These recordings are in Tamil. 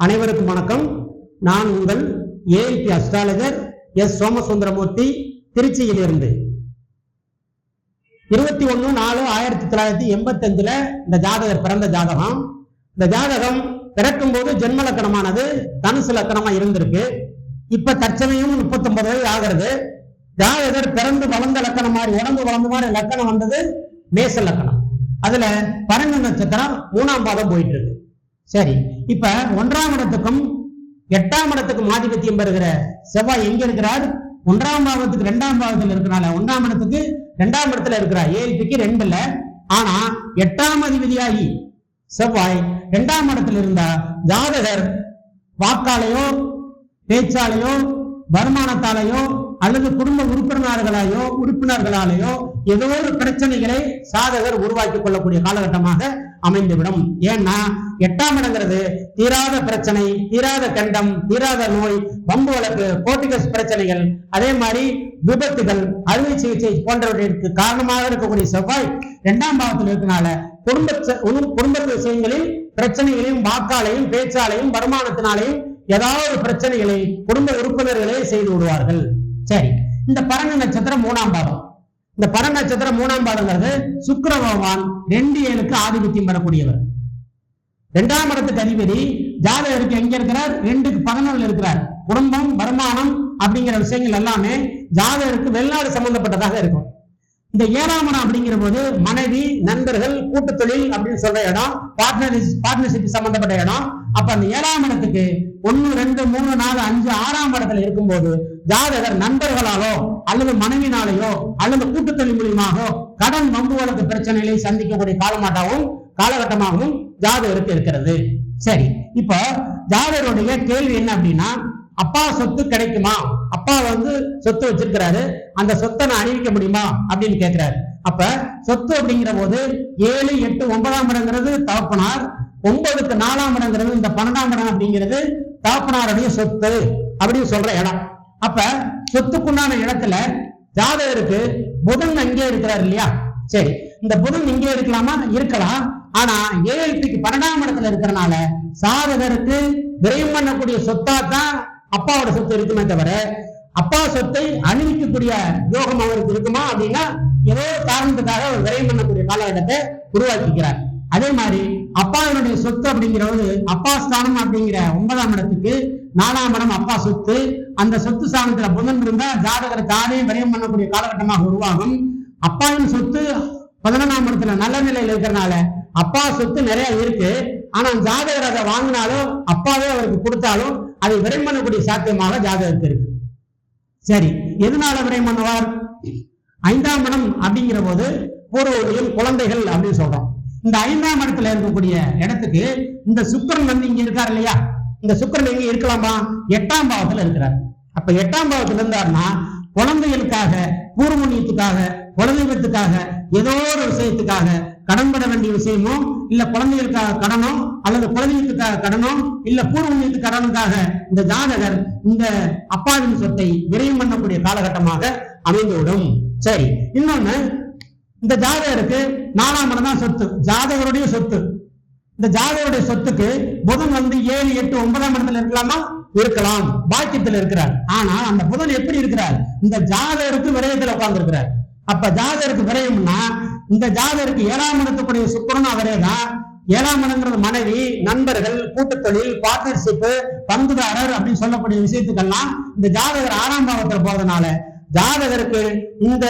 அனைவருக்கும் வணக்கம். நான் உங்கள் ஏஎல்பி அஸ்ட்ராலஜர் எஸ். சோமசுந்தரமூர்த்தி திருச்சியிலிருந்து. இருபத்தி ஒண்ணு நாலு ஆயிரத்தி தொள்ளாயிரத்தி எண்பத்தி அஞ்சுல இந்த ஜாதகர் பிறந்த ஜாதகம். இந்த ஜாதகம் பிறக்கும் போது ஜென்ம லக்கணமானது தனுசு லக்கணமா இருந்திருக்கு. இப்ப தற்சமயம் முப்பத்தி ஒன்பது வயது ஆகிறது. ஜாதகர் பிறந்து வளர்ந்த லக்கணம் மாதிரி உடம்பு வளர்ந்த மாதிரி லக்கணம் வந்தது மேச லக்கணம். அதுல பரங்க நட்சத்திரம் மூணாம் பாதம் போயிட்டு இருக்கு. சரி. இப்ப ஒன்றாம் இடத்துக்கும் எட்டாம் இடத்துக்கும் ஆதிபத்தியம் பெறுகிற செவ்வாய் எங்க இருக்கிறார்? ஒன்றாம் பாவத்துக்கு இரண்டாம் பாவத்தில் இருக்கிறனால ஒன்றாம் இடத்துக்கு இரண்டாம் இடத்துல இருக்கிறார். ஏழ்பிக்கு ரெண்டுல. ஆனா எட்டாம் அதிபதியாகி செவ்வாய் இரண்டாம் இடத்துல இருந்தா ஜாதகர் வாக்காலையோ பேச்சாலையோ வருமானத்தாலேயோ அல்லது குடும்ப உறுப்பினர்களாலேயோ உறுப்பினர்களாலேயோ ஏதோ ஒரு பிரச்சனைகளை சாதகர் உருவாக்கி கொள்ளக்கூடிய காலகட்டமாக அமைந்துவிடும். ஏன்னா எட்டாம் இடங்கிறது தீராத பிரச்சனை தீராத கண்டம் தீராத நோய் பம்பு வழக்கு போர்டிகஸ் பிரச்சனைகள் அதே மாதிரி விபத்துகள் அறுவை சிகிச்சை போன்றவற்றிற்கு காரணமாக இருக்கக்கூடிய செவ்வாய் இரண்டாம் பாவத்தில் இருக்கனால குடும்ப குடும்ப விஷயங்களில் பிரச்சனைகளையும் வாக்காலையும் பேச்சாலையும் வருமானத்தினாலையும் ஏதாவது பிரச்சனைகளை குடும்ப உறுப்பினர்களே செய்து விடுவார்கள். சரி இந்த பரண நட்சத்திரம் மூணாம் பாவம் இந்த பர நட்சத்திரம் மூணாம் பாதங்கிறது சுக்கர பகவான் ரெண்டு ஏழுக்கு ஆதிபத்தியம் பெறக்கூடியவர். இரண்டாம் இடத்துக்கு அதிபதி ஜாதகருக்கு எங்க இருக்கிறார்? ரெண்டுக்கு பதினொன்னுல இருக்கிறார். குடும்பம் வருமானம் அப்படிங்கிற விஷயங்கள் எல்லாமே ஜாதகருக்கு வெளிநாடு சம்பந்தப்பட்டதாக இருக்கும். இந்த ஏழாம் இடம் அப்படிங்கிற போது மனைவி நண்பர்கள் கூட்டு தொழில் அப்படின்னு சொல்ற இடம் பார்ட்னர் பார்ட்னர்ஷிப் சம்பந்தப்பட்ட இடம். அப்ப அந்த ஏழாம் இடத்துக்கு ஒன்னு ரெண்டு மூணு நாலு அஞ்சு ஆறாம் இடத்துல இருக்கும்போது ஜாதகர் நண்பர்களாலோ அல்லது மனைவினாலேயோ அல்லது கூட்டு தொழில் கடன் வம்பு வழக்கு பிரச்சனைகளை சந்திக்கக்கூடிய காலமாட்டாகவும் காலகட்டமாகவும் ஜாதகருக்கு இருக்கிறது. சரி இப்போ ஜாதகருடைய கேள்வி என்ன அப்படின்னா அப்பா சொத்து கிடைக்குமா? அப்பா வந்து சொத்து வச்சிருக்கிறாரு. அந்த சொத்தை நான் அணிவிக்க முடியுமா? அப்படின்னு கேட்கிறாரு. அப்ப சொத்து அப்படிங்கிற போது ஏழு எட்டு ஒன்பதாம் இடங்கிறது தகப்பனார் ஒன்பதுக்கு நாலாம் இடங்கிறது இந்த பன்னெண்டாம் இடம் அப்படிங்கிறது தகப்பனாருடைய சொத்து அப்படின்னு சொல்ற இடம். அப்ப சொத்துக்குண்டான இடத்துல ஜாதகருக்கு புதன் அங்கே இருக்கிறார் இல்லையா? சரி இந்த புதன் இங்கே இருக்கலாமா? இருக்கலாம். ஆனா ஏஎல்பிக்கு பன்னெண்டாம் இடத்துல இருக்கிறனால சாதகருக்கு விரயம் பண்ணக்கூடிய சொத்தா தான் அப்பாவோட சொத்து இருக்குமே தவிர அப்பா சொத்தை அணிவிக்கக்கூடிய யோகம் அவருக்கு இருக்குமா அப்படின்னா ஏதோ காரணத்துக்காக அவர் விரயம் பண்ணக்கூடிய காலகட்டத்தை உருவாக்கிக்கிறார். அதே மாதிரி அப்பாவினுடைய சொத்து அப்படிங்கிறது அப்பா ஸ்தானம் அப்படிங்கிற ஒன்பதாம் இடத்துக்கு நாலாம் இடம் அப்பா சொத்து. அந்த சொத்து ஸ்தானத்துல புதன் இருந்தா ஜாதகர் தானே விரயம் பண்ணக்கூடிய காலகட்டமாக உருவாகும். அப்பாவின் சொத்து பதினொன்றாம் இடத்துல நல்ல நிலையில இருக்கிறனால அப்பா சொத்து நிறைய இருக்கு. ஆனா ஜாதகர் அதை வாங்கினாலும் அப்பாவே அவருக்கு கொடுத்தாலும் அதை விரைவு பண்ணக்கூடிய சாத்தியமாக ஜாதகருக்கு இருக்கு. சரி எதனால விரைவு பண்ணுவார் ஐந்தாம் இடம் அப்படிங்கிற போது பூர்வீகம் குழந்தைகள் அப்படின்னு சொல்றோம். இந்த ஐந்தாம் இடத்துல இருக்கக்கூடிய இடத்துக்கு இந்த சுக்கரன் வந்து இங்க இருக்கார் இல்லையா? இந்த சுக்கரன் எங்க இருக்கலாமா? எட்டாம் பாவத்துல இருக்கிறார். அப்ப எட்டாம் பாவத்துல இருந்தாருன்னா குழந்தைகளுக்காக பூர்வணியத்துக்காக குலதெய்வத்துக்காக ஏதோ ஒரு விஷயத்துக்காக கடன் பட வேண்டிய விஷயமோ இல்ல குழந்தைகளுக்காக கடனோ அல்லது குழந்தைகளுக்காக கடனோ? இல்ல பூர்வணியத்து கடனுக்காக இந்த ஜாதகர் இந்த அப்பாவின் சொத்தை விரயம் பண்ணக்கூடிய காலகட்டமாக அமைந்துவிடும். சரி இன்னொன்னு இந்த ஜாதகருக்கு நாலாம் இடம் தான் சொத்து. ஜாதகருடைய சொத்து. இந்த ஜாதகருடைய சொத்துக்கு புதன் வந்து ஏழு எட்டு ஒன்பதாம் இடத்துல இருக்கலாமா? இருக்கலாம். பாக்கியத்தில் இருக்கிறார். ஆனா அந்த புதன் எப்படி இருக்கிறார்? இந்த ஜாதகருக்கு விரயத்தில் உட்கார்ந்து இருக்கிறார் அப்ப ஜாதகருக்கு விரயம்னா இந்த ஜாதகருக்கு ஏழாம் இடத்துக்குரிய சுக்கரன் அவரே தான் ஏழாம் இடங்கிறது மனைவி நண்பர்கள் கூட்டத்தொழில் பார்ட்னர்ஷிப் பங்குதாரர் அப்படின்னு சொல்லக்கூடிய விஷயத்துக்கெல்லாம் இந்த ஜாதகர் ஆறாம் பாவத்துல போறதுனால ஜாதகருக்கு இந்த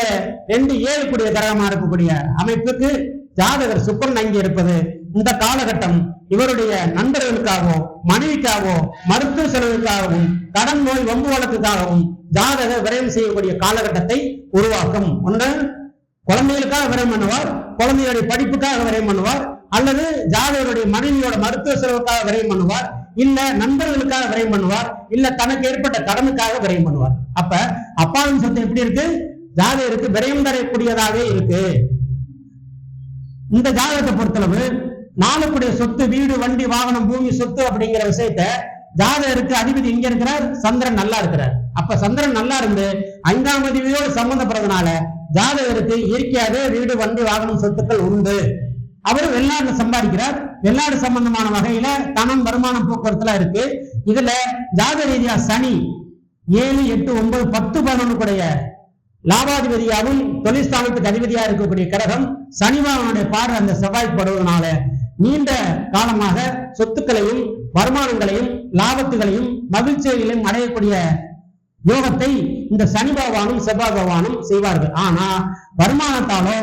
ரெண்டு ஏழு கூடிய கிரகமா இருக்கக்கூடிய அமைப்புக்கு ஜாதகர் சுக்கரன் அங்கே இருப்பது இந்த காலகட்டம் இவருடைய நண்பர்களுக்காகவோ மனைவிக்காகவோ மருத்துவ செலவுக்காகவும் கடன் நோய் வம்பு வழக்குக்காகவும் ஜாதகர் விரயம் செய்யக்கூடிய காலகட்டத்தை உருவாக்கும். ஒன்று குழந்தைகளுக்காக விரயம் பண்ணுவார் குழந்தைகளுடைய படிப்புக்காக விரயம் பண்ணுவார் அல்லது ஜாதகருடைய மனைவியோட மருத்துவ செலவுக்காக விரயம் பண்ணுவார் இல்ல நண்பர்களுக்காக விரயம் பண்ணுவார் இல்ல தனக்கு ஏற்பட்ட கடனுக்காக விரயம் பண்ணுவார். அப்ப அப்பாவின் சொத்து எப்படி இருக்கு? ஜாதகருக்கு விரயம் தரக்கூடியதாகவே இருக்கு. இந்த ஜாதகத்தை பொறுத்தளவு நாளுக்குடைய சொத்து வீடு வண்டி வாகனம் பூமி சொத்து அப்படிங்கிற விஷயத்த ஜாதகருக்கு அதிபதி எங்க இருக்கிறார் சந்திரன் நல்லா இருக்கிறார். அப்ப சந்திரன் நல்லா இருந்து ஐந்தாம் அதிபதியோடு சம்பந்தப்படுறதுனால ஜாதகருக்கு இயற்கையாகவே வீடு வண்டி வாகனம் சொத்துக்கள் உண்டு. அவர் வெளிநாட்டுல சம்பாதிக்கிறார். வெளிநாடு சம்பந்தமான வகையில தனம் வருமானம் போக்குவரத்துல இருக்கு. இதுல ஜாத ரீதியா சனி ஏழு எட்டு ஒன்பது பத்து பதினொன்று கூடிய லாபாதிபதியாகவும் தொழிற்ஸ்தானத்துக்கு அதிபதியா இருக்கக்கூடிய கிரகம் சனிவாகனுடைய பார்வை அந்த செவ்வாய் படுவதனால நீண்ட காலமாக சொத்துக்களையும் வருமானங்களையும் லாபத்துகளையும் மகிழ்ச்சிகளையும் அடையக்கூடிய யோகத்தை இந்த சனி பகவானும் செவ்வாய் பகவானும் செய்வார்கள். ஆனா வருமானத்தாலோ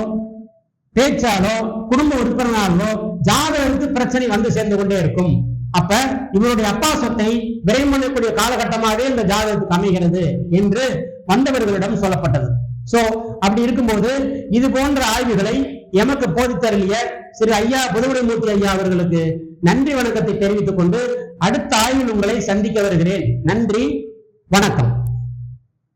பேச்சாலோ குடும்ப உறுப்பினராலோ ஜாதகருக்கு பிரச்சனை வந்து சேர்ந்து கொண்டே இருக்கும். அப்ப இவருடைய அப்பா சொத்தை விரைவு பண்ணக்கூடிய காலகட்டமாகவே இந்த ஜாதகத்துக்கு அமைகிறது என்று வந்தவர்களிடம் சொல்லப்பட்டது. சோ அப்படி இருக்கும்போது இது போன்ற ஆய்வுகளை எமக்கு போதித்தருளிய சிறு ஐயா புதுவுடைமூர்த்தி ஐயா அவர்களுக்கு நன்றி வணக்கத்தை தெரிவித்துக் கொண்டு அடுத்த ஆய்வில் உங்களை சந்திக்க வருகிறேன். நன்றி வணக்கம்.